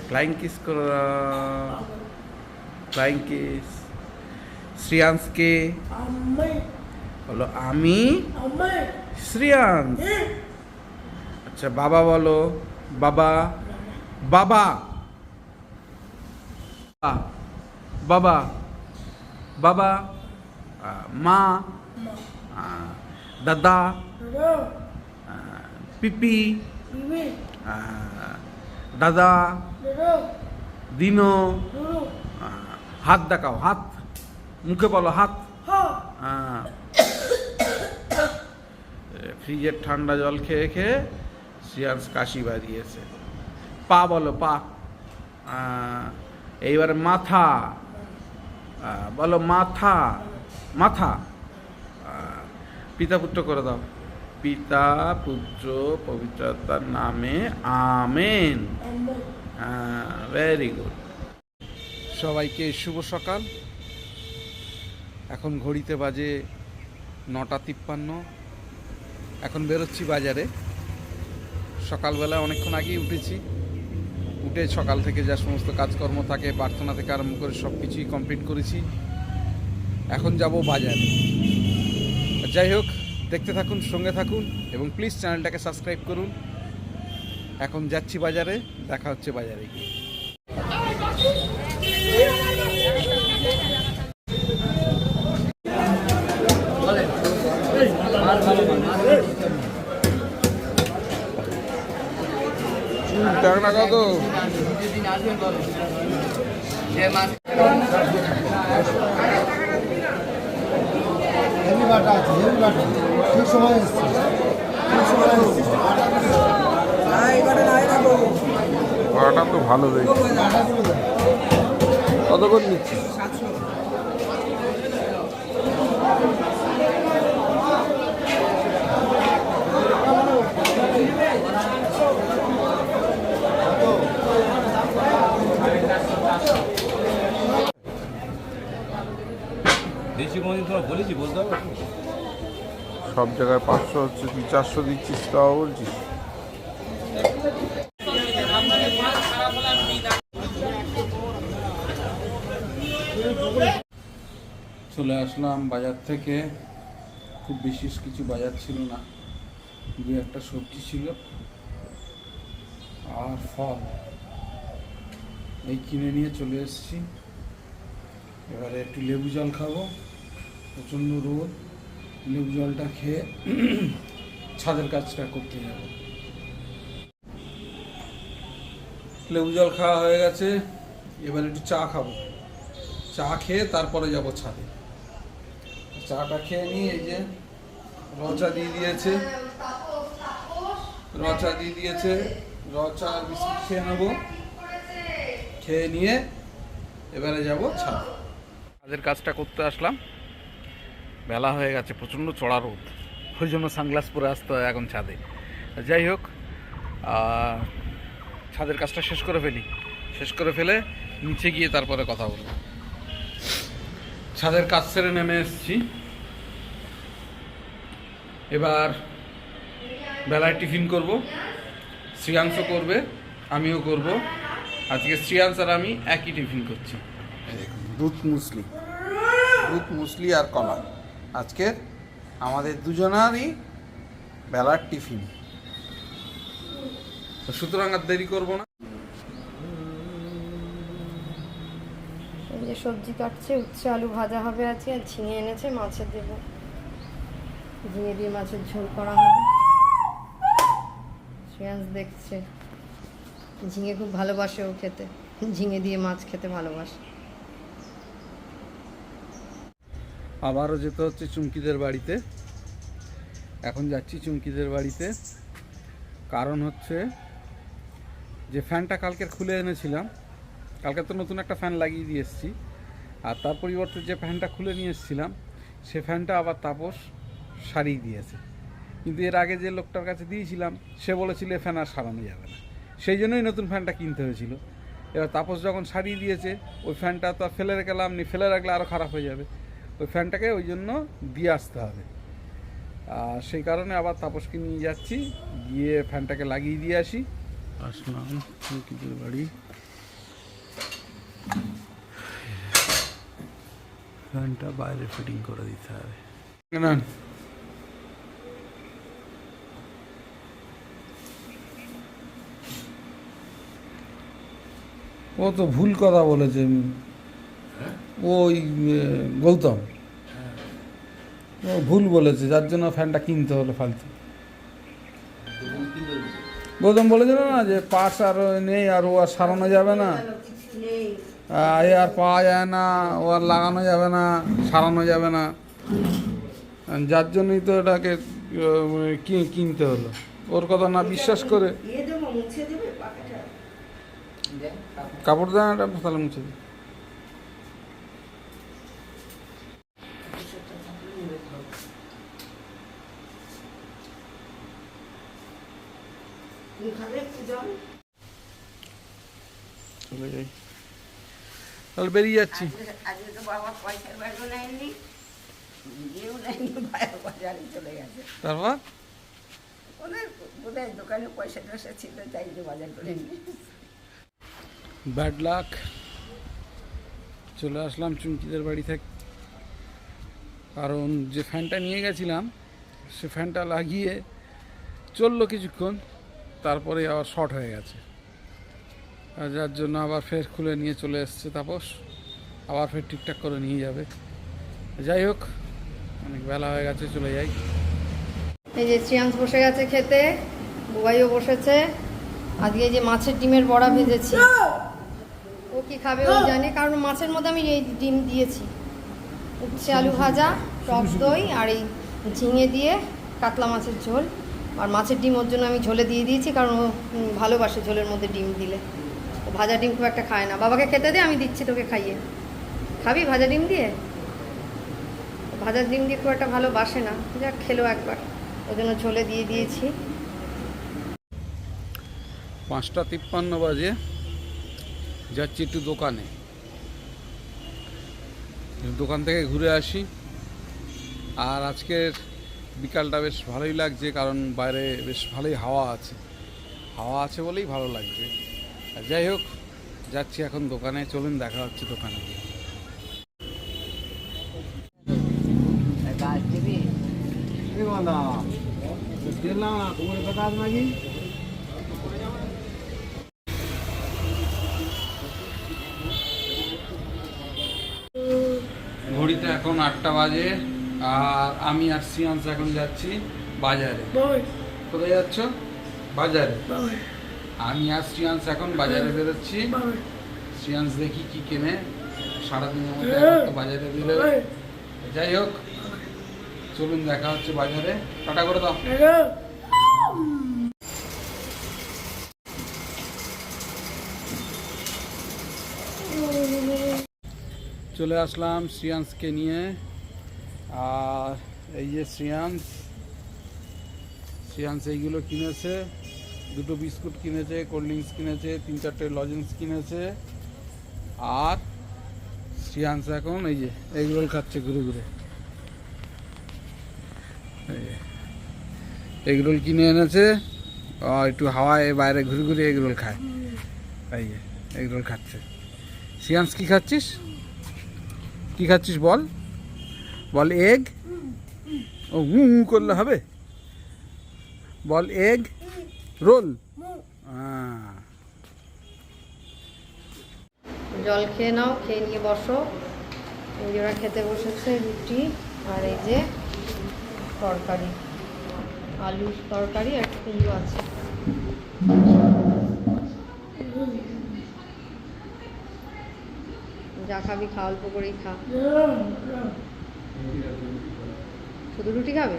সবাইকে flying kiss করো flying kiss শ্রিয়াংশকে বলো আমি. শ্রিয়াংশ আচ্ছা বাবা বলো বাবা বাবা বাবা বাবা মা দাদা পিপি দাদা. দিনো। হাত দেখাও হাত। মুখে বলো হাত. আ, ফ্রিজের ঠান্ডা জল খেয়ে খেয়ে সিয়ান্স কাশি বাড়িয়েছে। পা বলো পা। এইবার মাথা। বলো মাথা। মাথা। পিতা পুত্র করে দাও। পিতা, পুত্র পবিত্রতার নামে, আমেন. ভেরি গুড সবাইকে শুভ সকাল। এখন ঘড়িতে বাজে নটা তিপ্পান্ন। এখন বেরোচ্ছি বাজারে। সকালবেলা অনেকক্ষণ আগেই উঠেছি। উঠে সকাল থেকে যা সমস্ত কাজকর্ম থাকে, প্রার্থনা থেকে আরম্ভ করে সব কিছুই কমপ্লিট করেছি। এখন যাব বাজারে। যাই হোক দেখতে থাকুন, সঙ্গে থাকুন এবং প্লিজ চ্যানেলটাকে সাবস্ক্রাইব করুন। এখন যাচ্ছি বাজারে, দেখা হচ্ছে বাজারে গিয়ে। টাকা কত? হেভি বাটা আছে হেভি বাটা ঠিক সময় এসছে। ঠিক সময় এসছে। তো ভালো দেখি আটাগুলো দেয় কত করে নিচ্ছি দেশি কোনোদিন তোমার বলেছি বলতে হবে সব জায়গায় পাঁচশো হচ্ছে তুই চারশো দিচ্ছিস তাও বলছিস? চলে আসলাম বাজার থেকে। খুব বিশেষ কিছু বাজার ছিল না দু একটা সবজি ছিল আর ফল। এই কিনে নিয়ে চলে এসেছি। এবারে একটু লেবু জল খাব। প্রচণ্ড রোদ, লেবু জলটা খেয়ে ছাদের কাজটা করতে যাব লেবু জল খাওয়া হয়ে গেছে, এবার একটু চা খাব। চা খেয়ে তারপরে যাব ছাদে। চাটা খেয়ে নিয়ে এই যে রচা দিয়ে দিয়েছে। রচা দিয়ে দিয়েছে, রচা বিস্কুট খেয়ে নেব। খেয়ে নিয়ে এবারে যাব ছাদ। ছাদের কাজটা করতে আসলাম। বেলা হয়ে গেছে, প্রচণ্ড চড়া রোদ। ওই জন্য সানগ্লাস পরে আসতে হয় এখন ছাদে। যাই হোক ছাদের কাজটা শেষ করে ফেলি। শেষ করে ফেলে নিচে গিয়ে তারপরে কথা বলব। ছাদের কাজ সেরে নেমে এসেছি। এবার বেলায় টিফিন করব। শ্রিয়াংশ করবে, আমিও করব। আজকে শ্রিয়াংশ আর আমি একই টিফিন করছি। দুধ মুসলি। দুধ মুসলি আর কলা। আজকে আমাদের দুজনারই বেলার টিফিন। সুতরাং আর দেরি করব না। যে সবজি কাটছে, উচ্ছে, আলু ভাজা হবে আছে আর ঝিঙে এনেছে মাছের দেবো। ঝিঙে দিয়ে মাছের ঝোল করা হবে। শ্রেয়াংশ দেখছে। ঝিঙে খুব ভালোবাসে ও খেতে। ঝিঙে দিয়ে মাছ খেতে ভালোবাসে। আবারও যেতে হচ্ছে চুমকিদের বাড়িতে। এখন যাচ্ছি চুমকিদের বাড়িতে। কারণ হচ্ছে যে ফ্যানটা কালকে খুলে এনেছিলাম, কালকে তো নতুন একটা ফ্যান লাগিয়ে দিয়ে এসেছি। আর তার পরিবর্তে যে ফ্যানটা খুলে নিয়ে এসেছিলাম, সে ফ্যানটা আবার তাপস সারিয়ে দিয়েছে। কিন্তু এর আগে যে লোকটার কাছে দিয়েছিলাম, সে বলেছিল ফ্যান আর সারানো যাবে না। সেই জন্যই নতুন ফ্যানটা কিনতে হয়েছিল। এবার তাপস যখন সারিয়ে দিয়েছে, ওই ফ্যানটা তো ফেলে রেখে লাভ নেই, ফেলে রাখলে আরও খারাপ হয়ে যাবে। ওই ফ্যানটাকে ওই জন্য দিয়ে আসতে হবে। আর সেই কারণে আবার তাপসকে নিয়ে যাচ্ছি গিয়ে ফ্যানটাকে লাগিয়ে দিয়ে আসি। আসলাম বাড়ি। ফ্যানটা বাইরে ফিটিং করে দিতে হবে। ও তো ভুল কথা বলেছে। ওই গৌতম। ও ভুল বলেছে যার জন্য ফ্যানটা কিনতে হলো ফালতু। গৌতম বলেছিল না যে পার্টস আর নেই আর ও আর সারানো যাবে না। এ আর পাওয়া যায় না ও আর লাগানো যাবে না সারানো যাবে না। যার জন্যই তো এটাকে কিনতে হলো। ওর কথা না বিশ্বাস করে। কাপড় দেন তাহলে মুছে দিই চলে যাই তাহলে বেরিয়ে যাচ্ছি। আজকে তো বাবা পয়সার ব্যাগও নেয়নি নিজেও নেয়নি বাজারে চলে গেছে। তারপর? ওদের দোকানে পয়সা টয়সা ছিল তাই বাজার করে ব্যাড লাক চলে আসলাম চুমকিদের বাড়ি থেকে কারণ যে ফ্যানটা নিয়ে গেছিলাম সে ফ্যানটা লাগিয়ে চলল কিছুক্ষণ তারপরে আবার শর্ট হয়ে গেছে। যার জন্য আবার ফের খুলে নিয়ে চলে এসছে তাপস। আবার ফের ঠিকঠাক করে নিয়ে যাবে। যাই হোক অনেক বেলা হয়ে গেছে চলে যাই। এই যে শ্রিয়াংশ বসে গেছে খেতে বুবাইও বসেছে। আজকে এই যে মাছের ডিমের বড়া ভেজেছি। ও কি খাবে ও জানে কারণ মাছের মধ্যে আমি এই ডিম দিয়েছি। উচ্ছে আলু ভাজা টক দই আর এই ঝিঙে দিয়ে কাতলা মাছের ঝোল। আর মাছের ডিম ওর জন্য আমি ঝোলে দিয়ে দিয়েছি কারণ ও ভালোবাসে ঝোলের মধ্যে ডিম দিলে। ভাজা ডিম খুব একটা খায় না। বাবাকে খেতে দে, আমি দিচ্ছি তোকে খাইয়ে। খাবি ভাজা ডিম দিয়ে? ভাজা ডিম দিয়ে খুব একটা ভালো বাসে না। যাক, খেলো একবার। ওই জন্য ঝোলে দিয়ে দিয়েছি। পাঁচটা তিপ্পান্ন বাজে। যাচ্ছি একটু দোকানে। দোকান থেকে ঘুরে আসি। আর আজকের বিকালটা বেশ ভালোই লাগছে, কারণ বাইরে বেশ ভালোই হাওয়া আছে। হাওয়া আছে বলেই ভালো লাগছে। যাই হোক যাচ্ছি এখন দোকানে চলুন দেখা হচ্ছে দোকানে ঘড়িতে এখন আটটা বাজে আর আমি আর সিয়ান্স এখন যাচ্ছি বাজারে। কোথায় যাচ্ছ? বাজারে। আমি আর শ্রিয়াংশ এখন বাজারে বেরোচ্ছি। শ্রিয়াংশ দেখি কি কেনে। সারাদিনের মধ্যে বাজারে বাবাই যাই হোক চলুন দেখা হচ্ছে বাজারে। টাটা করে দাও। চলে আসলাম শ্রিয়াংশকে নিয়ে। আর এই যে শ্রিয়াংশ শ্রিয়াংশ এইগুলো কিনেছে। দুটো বিস্কুট কিনেছে, কোল্ড ড্রিঙ্কস কিনেছে, তিন চারটে লজেন্স কিনেছে। আর শ্রিয়াংশ এখন এই যে এগরোল খাচ্ছে ঘুরে ঘুরে। এগরোল কিনে এনেছে একটু হাওয়ায় বাইরে ঘুরে ঘুরে এগরোল খায়। এই যে এগরোল খাচ্ছে। শ্রিয়াংশ কি খাচ্ছিস? কি খাচ্ছিস বল? বল এগ। ও করলে হবে। বল এগ। রোল? জল খেয়ে নাও, খেয়ে নিয়ে বসো। এই ওরা খেতে বসেছে রুটি আর এই যে তরকারি, আলুর তরকারি আর কুমড়ো আছে। যা খাবি খা, অল্প করেই খা। শুধু রুটি খাবে?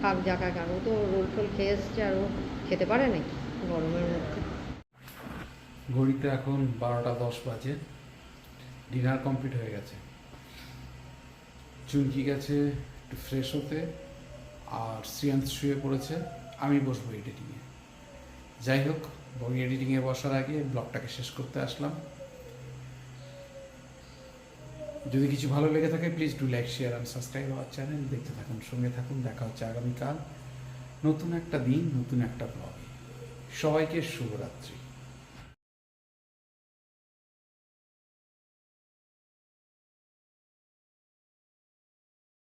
খাক, যা খাক, আর তো রোল টোল খেয়ে এসছে আর ও খেতে পারে নাকি? গরমের মধ্যে। ঘড়িতে এখন বারোটা দশ বাজে। ডিনার কমপ্লিট হয়ে গেছে। চুমকি গেছে একটু ফ্রেশ হতে, আর শ্রিয়াংশ শুয়ে পড়েছে। আমি বসবো এডিটিংয়ে যাই হোক বই এডিটিংয়ে বসার আগে ব্লগটাকে শেষ করতে আসলাম। যদি কিছু ভালো লেগে থাকে please do like share and subscribe our channel দেখতে থাকুন, সঙ্গে থাকুন। দেখা হচ্ছে আগামীকাল। নতুন একটা দিন নতুন একটা ব্লগে। সবাইকে শুভরাত্রি।